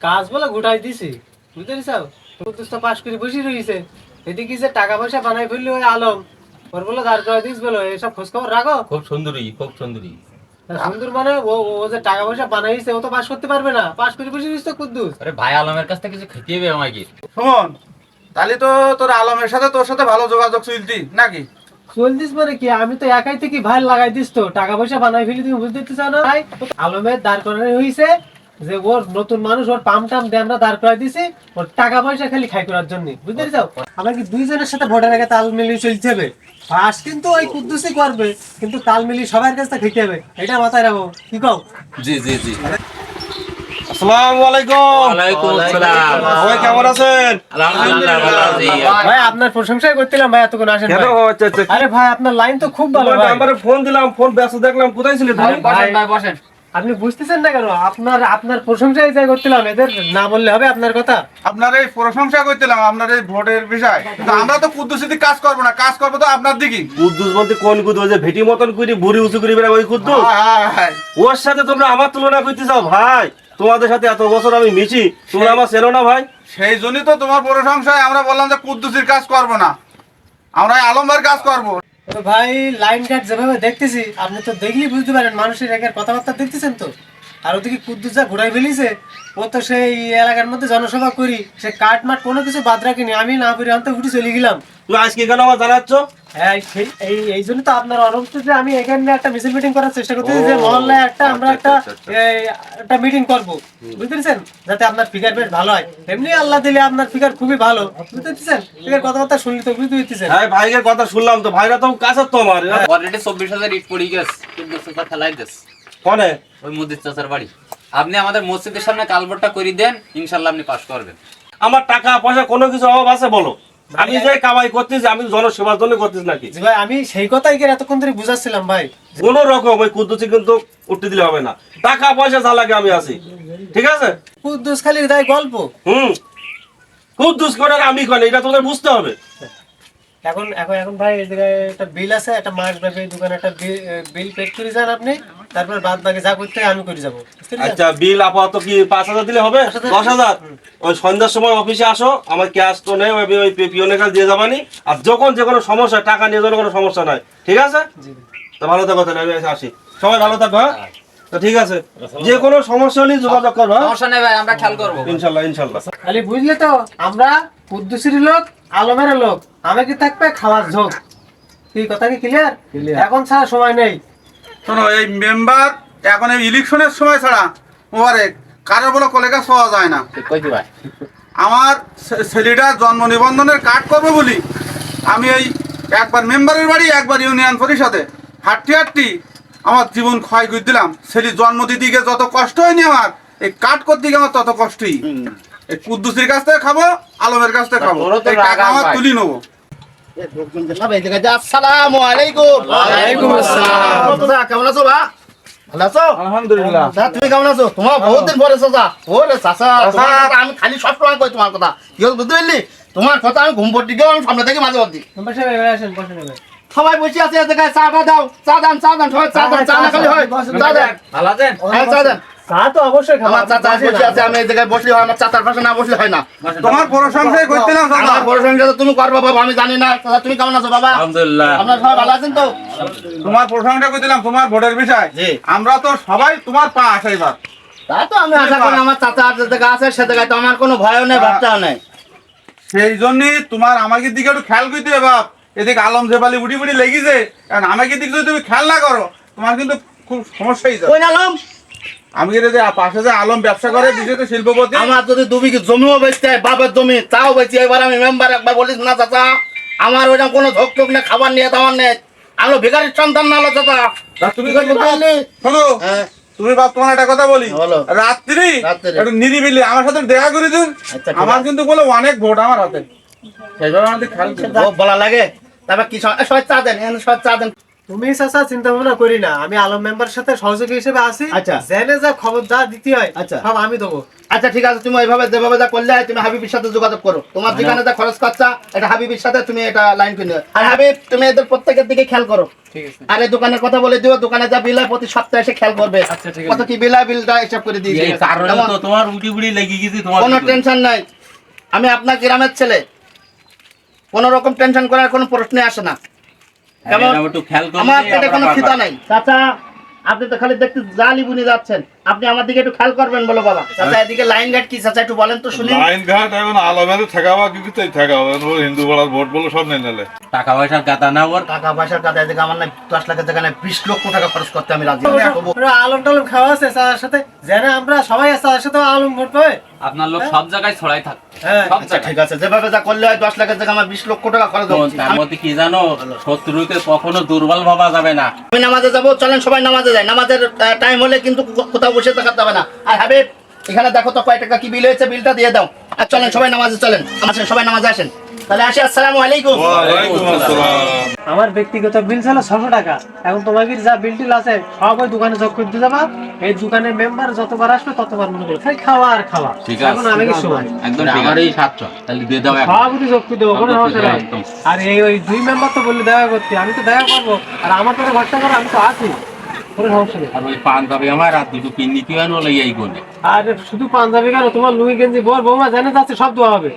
কাজ বলে গোটাই দিছি। বুঝতে কুদ্দুস পাশ করে বসে রয়েছে। এদিকে যে টাকা পয়সা বানাই ফেললি ওই আলম? ওর বলে দাঁড় করে দিস বলো এসব খোঁজ খবর রাখো। খুব সুন্দরী খুব সুন্দরী। সুন্দর মানে ও ও যে টাকা পয়সা বানাইছে ও তো পাস করতে পারবে না। পাস করে বসে রয়েছে কুদ্দুস। আরে ভাই আলমের কাছ থেকে কিছু খেতে হবে আমাকে। শোন তাহলে তো তোর আলমের সাথে তোর সাথে ভালো যোগাযোগ চলতি নাকি? চলতিস মানে কি? আমি তো একাই থেকে ভাই লাগাই দিস তো। টাকা পয়সা বানাই ফেলি তুমি বুঝতে চাও না? ভাই আলমের দাঁড় করানো হয়েছে। যে ওর নতুন মানুষ ওর পাম টাম দিয়ে আমরা দাঁড় করাই দিছি ওর টাকা পয়সা খালি খাই করার জন্য। বুঝতে পারছ? আমার কি দুইজনের সাথে ভোটের আগে তাল মিলিয়ে চলতে হবে? ফাঁস কিন্তু ওই কুদ্দুসই করবে কিন্তু তাল মিলিয়ে সবার কাছে খেতে হবে। এটা মাথায় রাখো। কি কও? জি জি জি। আসসালামু আলাইকুম। ওয়ালাইকুম আসসালাম। সবাই কেমন আছেন? আলহামদুলিল্লাহ ভালো আছি। ভাই আপনার প্রশংসাই করছিলাম ভাই এতক্ষণ আসেন ভাই। আচ্ছা আচ্ছা। আরে ভাই আপনার লাইন তো খুব ভালো ভাই। আমারে ফোন দিলাম ফোন ব্যস্ত দেখলাম কোথায় ছিলে তুমি? আরে ভাই, ভাই বসেন। আপনি বুঝতেছেন না কেন? আপনার আপনার প্রশংসাই যাই করছিলাম এদের না বললে হবে আপনার কথা? আপনার এই প্রশংসা করছিলাম আপনার এই ভোটের বিষয়। কিন্তু আমরা তো কুদ্দুসিদি কাজ করব না কাজ করব তো আপনার দিকে কুদ্দুস বলতে কোন কুদ্দুস? যে ভেটি মতন করি বুড়ি উঁচু করি বেড়া ওই কুদ্দুস? ওর সাথে তোমরা আমার তুলনা করতে চাও? ভাই তোমাদের সাথে এত বছর আমি মিশি তোমরা আমার চেনো না ভাই? সেই জন্যই তো তোমার প্রশংসায় আমরা বললাম যে কুদ্দুসির কাজ করব না। আমরা আলমবার কাজ করব। তো ভাই লাইন কাট যেভাবে দেখতেছি, আপনি তো দেখলেই বুঝতে পারেন, মানুষের একের কথাবার্তা দেখতেছেন তো। আর ওদিকে কুদ্দুস যা ঘুরাই ফেলিছে ও তো সেই এলাকার মধ্যে জনসভা করি সে কাঠ মাঠ কোনো কিছু বাদ রাখিনি আমি না পেরে আনতে উঠে চলে গেলাম। তুমি আজকে কেন আমার জানাচ্ছ? হ্যাঁ সেই- এই এই জন্য তো আপনার আমি এখানে একটা মিছিল মিটিং করার চেষ্টা করতেছি যে মহল্লায় একটা আমরা একটা একটা মিটিং করব। বুঝতে পেরেছেন যাতে আপনার ফিগার বেশ ভালো হয়। এমনি আল্লাহ দিলে আপনার ফিগার খুবই ভালো। বুঝতে পেরেছেন ফিগার কথাবার্তা শুনলি তো বুঝতে পেরেছেন হ্যাঁ ভাইয়ের কথা শুনলাম তো ভাইরা তো কাছে তো আমার। অলরেডি চব্বিশ হাজার ইট পড়ে গেছে কিন্তু চাচা ফেলাই ওই মুদির চাচার বাড়ি। আপনি আমাদের মসজিদের সামনে কালবরটা করে দেন ইনশাল্লাহ আপনি পাস করবেন। আমার টাকা পয়সা কোনো কিছু অভাব আছে বলো? আমি যে কামাই করতেছি আমি জনসেবার জন্য করতেছি নাকি? ভাই আমি সেই কথাই কি এতক্ষণ ধরে বুঝাচ্ছিলাম ভাই? কোন রকম ওই কুদ্দুসি কিন্তু উঠতে দিলে হবে না। টাকা পয়সা যা লাগে আমি আছি। ঠিক আছে? কুদ্দুস খালি দেয় গল্প? হুম। কুদ্দুস করে আমি করে এটা তোমাদের বুঝতে হবে। এখন এখন এখন ভাই এই জায়গায় একটা বিল আছে একটা মাস ব্যাপী দোকানে একটা বিল পে করে যান আপনি। তারপর বাদ বাকি যা করতে আমি করে যাব। আচ্ছা বিল আপাতত কি পাঁচ হাজার দিলে হবে? দশ হাজার? ওই সন্ধ্যার সময় অফিসে আসো আমার ক্যাশ তো নেই ওই ওই পিওনের কাছে দিয়ে যাবানি। আর যখন যে কোনো সমস্যা টাকা নিয়ে যেন কোনো সমস্যা নাই। ঠিক আছে? তো ভালো থাকো তাহলে আমি আসি। সবাই ভালো থাকো হ্যাঁ? তো ঠিক আছে। যে কোনো সমস্যা হলে যোগাযোগ করো হ্যাঁ? সমস্যা নেই ভাই আমরা খেয়াল করব। ইনশাল্লাহ ইনশাল্লাহ। খালি বুঝলে তো আমরা কুদ্দুসির লোক আলমের লোক আমাকে থাকবে খাওয়ার ঝোঁক? কি কথা কি ক্লিয়ার এখন ছাড়া সময় নেই। শোনো এই মেম্বার এখন এই ইলেকশনের সময় ছাড়া ওবারে কারোর বলে কলেগা পাওয়া যায় না। আমার ছে- ছেলেটার জন্ম নিবন্ধনের কার্ড করব বলি। আমি এই একবার মেম্বারের বাড়ি একবার ইউনিয়ন পরিষদে। হাঁটতে হাঁটতে আমার জীবন ক্ষয় করে দিলাম। ছেলে জন্ম দিদিকে যত কষ্ট হয়নি আমার এই কাট করতে গিয়ে আমার তত কষ্টই। এই কুদ্দুসির কাছ থেকে খাব আলমের কাছ থেকে খাব। এই টাকা আমার তুলি নেব। আসসালামু আলাইকুম। ওয়ালাইকুম আসসালাম। কেমন আছো বা? ভালো আছো? আলহামদুলিল্লাহ। দাদা তুমি কেমন আছো? তোমার বহুত দিন পরে চাচা ওরে চাচা কথা আমি খালি সব সময় কই তোমার কথা। কি বুঝতে পারলি? তোমার কথা আমি ঘুম পড়তে গিয়েও আমি সামনে থেকে মাঝে মধ্যে। সবাই বসে আছে চা টা দাও। চা দান চা দান সবাই চা দান চা না খালি হয়। চা দেন ভালো আছেন? হ্যাঁ চা দেন। চা তো অবশ্যই খাব আমার চাচা বসে আছে আমি এই জায়গায় বসলে হয় আমার চাচার পাশে না বসলে হয় না। তোমার প্রশংসাই করছিলাম দাদা আমার বড় তো তুমি করবা বাবা আমি জানি না। চাচা তুমি কেমন আছো বাবা? আলহামদুলিল্লাহ। আপনার সবাই ভালো আছেন তো? তোমার প্রশংসা করছিলাম তোমার ভোটের বিষয়। আমরা তো সবাই তোমার পা আসা এবার। তা তো আমি আশা করি আমার চাচা যে জায়গা আছে সে জায়গায় তো আমার কোনো ভয়ও নেই নেই। সেই জন্য তোমার আমাকে দিকে একটু খেয়াল করতে হবে বাপ। এদিকে আলম জেবালি উঠি বুড়ি লেগেছে কারণ আমাকে দিকে যদি তুমি খেয়াল না করো তোমার কিন্তু খুব সমস্যাই যাবে। কই নালাম আমি যে পাশে যে আলম ব্যবসা করে বিশেষত শিল্পপতি? আমার যদি দু বিঘি জমিও বেচতে হয় বাপের জমি তাও বেচি। এবার আমি মেম্বার একবার বলিস না চাচা। আমার ওইরকম কোনো ঝোঁক টোক নেই খাবার নিয়ে তোমার নেই। আমি ভিখারির সন্তান না হলো চাচা। তুমি কি? শোনো হ্যাঁ, তুমি বাপ তোমার একটা কথা বলি। বলো। রাত্রি। একটু নিরিবিলি আমার সাথে দেখা করে দিন। আচ্ছা, আমার কিন্তু বলে অনেক ভোট আমার হাতে। সেইভাবে আমাদের। ও বলা লাগে। তারপর কি সবাই চা দেন সবাই চা দেন। তুমি চাচা চিন্তা ভাবনা করি না। আমি আলম মেম্বারের সাথে সহযোগী হিসেবে আছি। আচ্ছা। জেনে যা খবর যা দিতে হয় আচ্ছা। সব আমি দেবো। আচ্ছা ঠিক আছে তুমি ওইভাবে যেভাবে যা করলে তুমি হাবিবের সাথে যোগাযোগ করো। তোমার যেখানে যা খরচ খরচা এটা হাবিবের সাথে তুমি এটা লাইন কিনে আর হাবিব তুমি এদের প্রত্যেকের দিকে খেয়াল করো। ঠিক আছে। আর দোকানের কথা বলে দিও দোকানে যা বিল হয় প্রতি সপ্তাহে এসে খেয়াল করবে। আচ্ছা, ঠিক কত কি বিল হয় বিলটা হিসাব করে দিয়ে। তো তোমার লেগে গেছে তোমার কোনো টেনশন নাই। আমি আপনার গ্রামের ছেলে। কোন রকম টেনশন করার কোনো প্রশ্নে আসে না। আমার পেটে কোনো খিদা নাই। চাচা আপনি তো খালি দেখতে জালি বুনি যাচ্ছেন। আপনি আমার দিকে একটু খেয়াল করবেন বলো বাবা। চাচা এদিকে লাইন গার্ড কি? চাচা একটু বলেন তো শুনি। লাইন ঘাট এখন আলাদা ঠেকাবা কিন্তু তাই ঠেকাবা ও হিন্দু পাড়ার ভোট বলে সব নেই নালে। টাকা পয়সার গাদা না ওর। টাকা পয়সার কাছে এদিকে আমার না দশ লাখের যেখানে বিশ লক্ষ টাকা খরচ করতে আমি রাজি। আলম টালম খাওয়া আছে চাচার সাথে। জেনে আমরা সবাই আছে তার সাথে আলম ভোট পাবে। আপনার লোক সব জায়গায় ছড়াই থাক। হ্যাঁ। আচ্ছা ঠিক আছে যেভাবে যা করলে হয় দশ লাখের জায়গায় আমার বিশ লক্ষ টাকা খরচ হবে তার মধ্যে কি জানো? শত্রুকে কখনো দুর্বল ভাবা যাবে না। আমি নামাজে যাব চলেন সবাই নামাজে যাই। নামাজের টাইম হলে কিন্তু কো- কোথাও বসে থাকা যাবে না। আর হাবিব এখানে দেখো তো কয় টাকা কি বিল হয়েছে বিলটা দিয়ে দাও। আর চলেন সবাই নামাজে চলেন। আসেন সবাই নামাজে আসেন। তাহলে আসি আসসালামু আলাইকুম। ওয়ালাইকুম আসসালাম। আমার ব্যক্তিগত বিল ছিল ছশো টাকা। এখন তোমাকে যা বিল টিল আছে সব ওই দোকানে যোগ করে দিয়ে যাবা এই দোকানের মেম্বার যতবার আসবে ততবার মনে করবে খালি খাওয়া আর খাওয়া। ঠিক এখন আমি কি সময় একদম আমার এই সাতশো। তাহলে দিয়ে দাও এখন। সবই যোগ করে দেবো কোনো সমস্যা নাই। আর এই ওই দুই মেম্বার তো বললে দেখা করতে। আমি তো দেখা করব। আর আমার তো ঘরটা করে আমি তো আছি। কোনো সমস্যা নেই আর ওই পাঞ্জাবি আমার দুটো আনো এই আর শুধু পাঞ্জাবি কেন? তোমার লুঙ্গি গেঞ্জি বল বৌমা জানে যাচ্ছে সব দোয়া হবে।